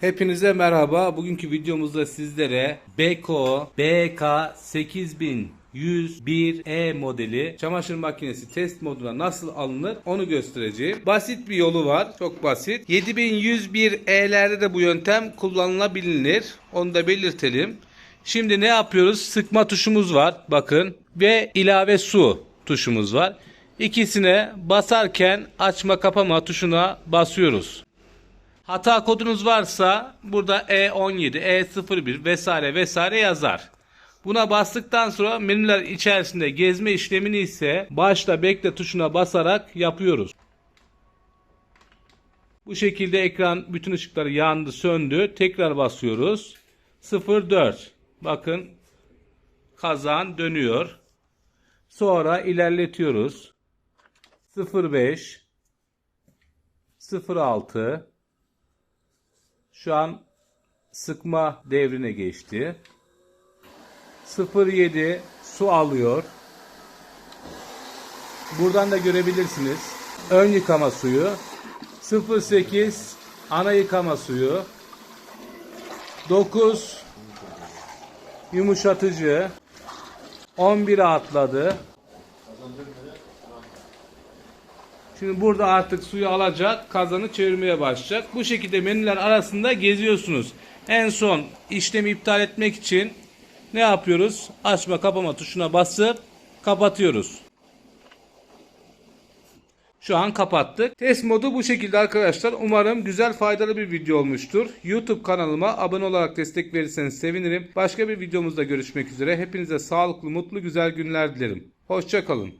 Hepinize merhaba. Bugünkü videomuzda sizlere Beko BK8101E modeli çamaşır makinesi test moduna nasıl alınır onu göstereceğim. Basit bir yolu var. Çok basit. 7101E'lerde de bu yöntem kullanılabilir. Onu da belirtelim. Şimdi ne yapıyoruz? Sıkma tuşumuz var. Bakın. Ve ilave su tuşumuz var. İkisine basarken açma kapama tuşuna basıyoruz. Hata kodunuz varsa burada E17, E01 vesaire vesaire yazar. Buna bastıktan sonra menüler içerisinde gezme işlemini ise başta bekle tuşuna basarak yapıyoruz. Bu şekilde ekran bütün ışıkları yandı söndü. Tekrar basıyoruz. 04. Bakın kazan dönüyor. Sonra ilerletiyoruz. 05 06 şu an sıkma devrine geçti. 07 su alıyor. Buradan da görebilirsiniz. Ön yıkama suyu. 08 ana yıkama suyu. 9 yumuşatıcı. 11'e atladı. Şimdi burada artık suyu alacak, kazanı çevirmeye başlayacak. Bu şekilde menüler arasında geziyorsunuz. En son işlemi iptal etmek için ne yapıyoruz? Açma kapama tuşuna basıp kapatıyoruz. Şu an kapattık. Test modu bu şekilde arkadaşlar. Umarım güzel faydalı bir video olmuştur. YouTube kanalıma abone olarak destek verirseniz sevinirim. Başka bir videomuzda görüşmek üzere. Hepinize sağlıklı, mutlu, güzel günler dilerim. Hoşçakalın.